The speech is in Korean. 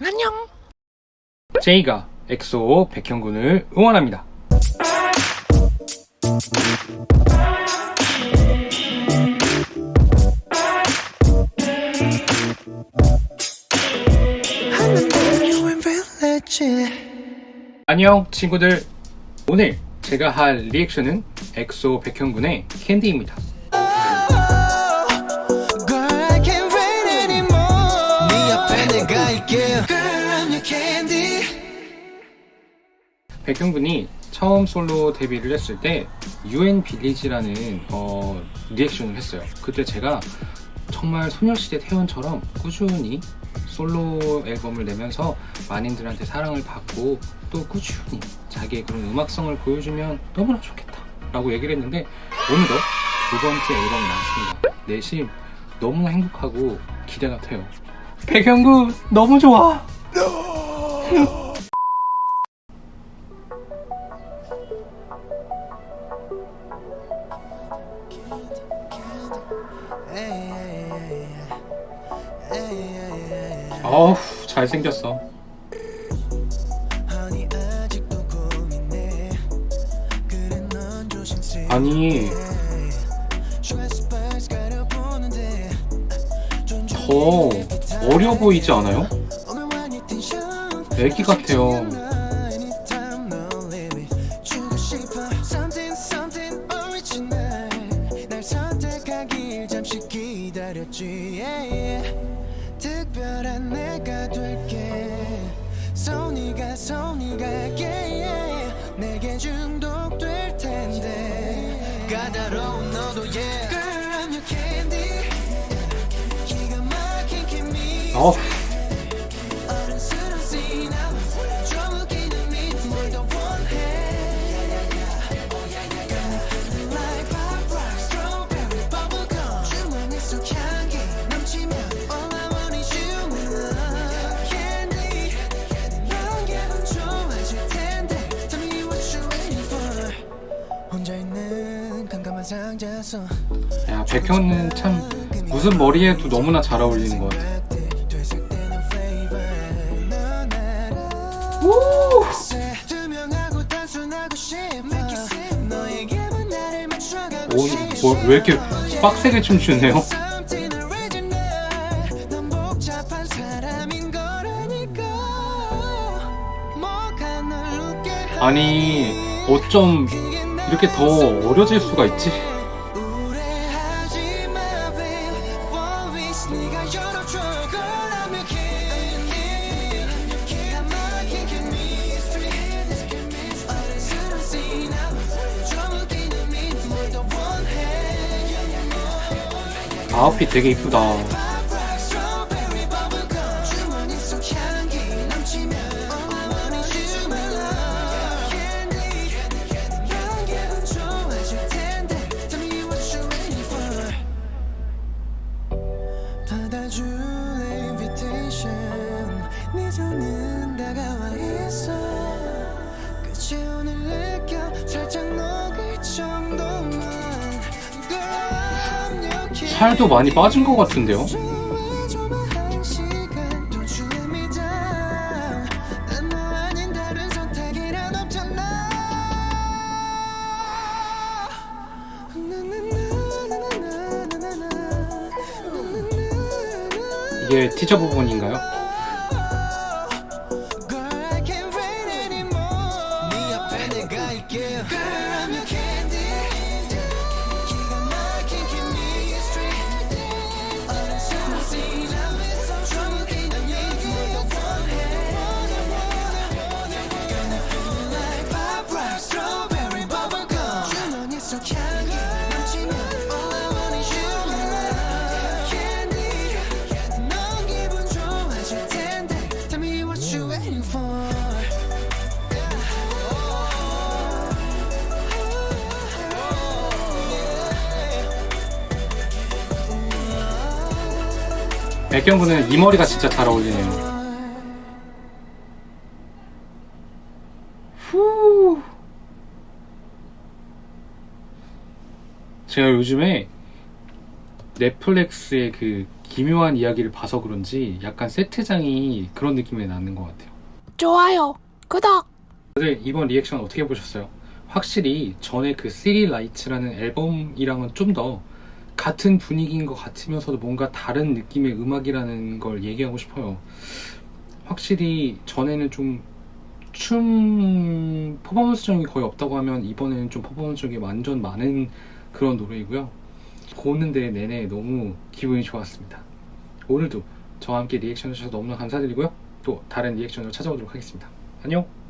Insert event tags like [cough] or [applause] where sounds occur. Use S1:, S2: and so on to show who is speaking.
S1: 안녕. 제이가 엑소 백현군을 응원합니다. 안녕 친구들. 오늘 제가 할 리액션은 엑소 백현군의 캔디입니다. 백현군이 처음 솔로 데뷔를 했을 때 UN 빌리지라는 어, 리액션을 했어요. 그때 제가 정말 소녀시대 태연처럼 꾸준히 솔로 앨범을 내면서 많이들한테 사랑을 받고 또 꾸준히 자기의 그런 음악성을 보여주면 너무나 좋겠다 라고 얘기를 했는데 오늘도 두 번째 앨범이 나왔습니다. 내심 너무나 행복하고 기대가 돼요. 백현군 너무 좋아! [laughs] 어우 잘생겼어.
S2: 아니.
S1: 더 어려 보이지 않아요? 애기 같아요.
S2: 기다렸지. Yeah, yeah. 특별한 내가 될게. 손이가 손이가 yeah. 내게 중독될 텐데. 까다로운 너도 yeah. Girl, I'm your candy. 기가 막힌 케미. 혼자 있는 깜깜한 상자 속
S1: 야, 백현은 참 무슨 머리에도 너무나 잘 어울리는 것 같아.
S2: 맞춰가고
S1: 오, 뭐, 왜 이렇게 빡세게 춤추네요? 아니 어쩜 이렇게 더 어려질 수가 있지?
S2: babe One wish 살도
S1: 많이 빠진 것 같은데요? 이게 티저 부분인가요? 백경구는 이 머리가 진짜 잘 어울리네요. 후. 제가 요즘에 넷플릭스의 그 기묘한 이야기를 봐서 그런지 약간 세트장이 그런 느낌이 나는 것 같아요.
S3: 좋아요. 구독.
S1: 다들 이번 리액션 어떻게 보셨어요? 확실히 전에 그 시리 라이츠라는 앨범이랑은 좀더 같은 분위기인 것 같으면서도 뭔가 다른 느낌의 음악이라는 걸 얘기하고 싶어요. 확실히 전에는 좀 춤 퍼포먼스적인 게 거의 없다고 하면 이번에는 좀 퍼포먼스적인 게 완전 많은 그런 노래이고요. 보는데 내내 너무 기분이 좋았습니다. 오늘도 저와 함께 리액션 해주셔서 너무나 감사드리고요. 또 다른 리액션으로 찾아오도록 하겠습니다. 안녕!